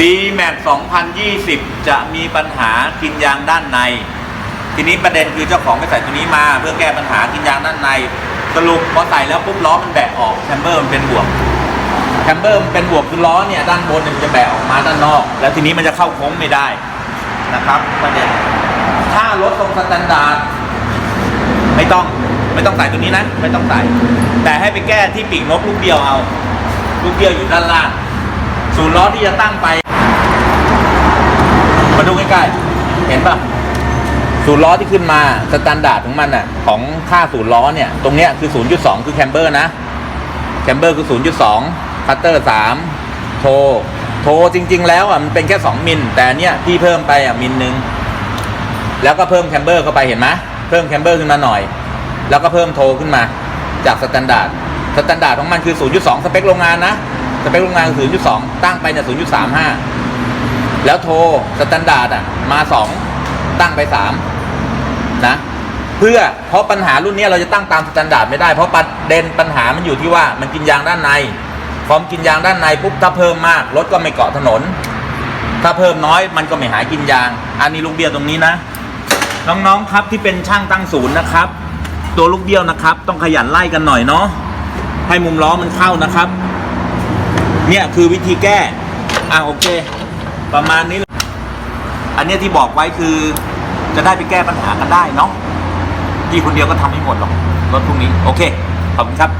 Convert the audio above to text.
d m a x 2020 จะมีปัญหากินยางด้านใน ทีนี้ประเด็นคือเจ้าของไปใส่ตัวนี้มา เพื่อแก้ปัญหากินยางด้านใน สรุปพอใส่แล้วปุ๊บล้อมันแบะออกแชมเบอร์มันเป็นบวกแชมเบอร์มันเป็นบวกคือล้อเนี่ยด้านบนมันจะแบะออกมาด้านนอก แล้วทีนี้มันจะเข้าโค้งไม่ได้นะครับประเด็นถ้ารถทรงสแตนดาร์ดไม่ต้องไม่ต้องใส่ตัวนี้นะ ไม่ต้องใส่ แต่ให้ไปแก้ที่ปีกนกลูกเดียวเอา ลูกเดียวอยู่ด้านล่าง ศูนย์ล้อที่จะตั้งไป มาดูใกล้ๆ เห็นปะศูนย์ล้อที่ขึ้นมาสแตนดาร์ดของมันอะของค่าศูนย์ล้อเนี่ย ตรงเนี้ยคือ 0.2 คือแคมเบอร์นะ แคมเบอร์คือ 0.2คัตเตอร์ 3 โท โทจริง ๆ แล้วอะมันเป็นแค่ 2 มิล แต่เนี้ยพี่เพิ่มไปอะมิลนึง แล้วก็เพิ่มแคมเบอร์เข้าไปเห็นไหมเพิ่มแคมเบอร์ขึ้นมาหน่อย แล้วก็เพิ่มโทขึ้นมาจากสแตนดาร์ดสแตนดาร์ดของมันคือ 0.2 สเปคโรงงานนะ สเปคโรงงานคือ0.2 ตั้งไปเนี่ย 0.35 แล้วโทรสแตนดาร์ดอะ มา 2 ตั้งไป 3 นะ เพื่อเพราะปัญหารุ่นนี้เราจะตั้งตามสแตนดาร์ดไม่ได้ เพราะประเด็นปัญหามันอยู่ที่ว่ามันกินยางด้านในพอมกินยางด้านในปุ๊บถ้าเพิ่มมากรถก็ไม่เกาะถนน ถ้าเพิ่มน้อยมันก็ไม่หายกินยาง อันนี้ลูกเบี้ยวตรงนี้นะ น้องๆครับที่เป็นช่างตั้งศูนย์นะครับ ตัวลูกเบี้ยวนะครับ ต้องขยันไล่กันหน่อยเนาะให้มุมล้อมันเข้านะครับ เนี่ยคือวิธีแก้อะโอเค ประมาณนี้ อันเนี้ยที่บอกไว้คือจะได้ไปแก้ปัญหากันได้เนาะพี่คนเดียวก็ทำไม่หมดหรอกรถพวกนี้ โอเค ขอบคุณครับ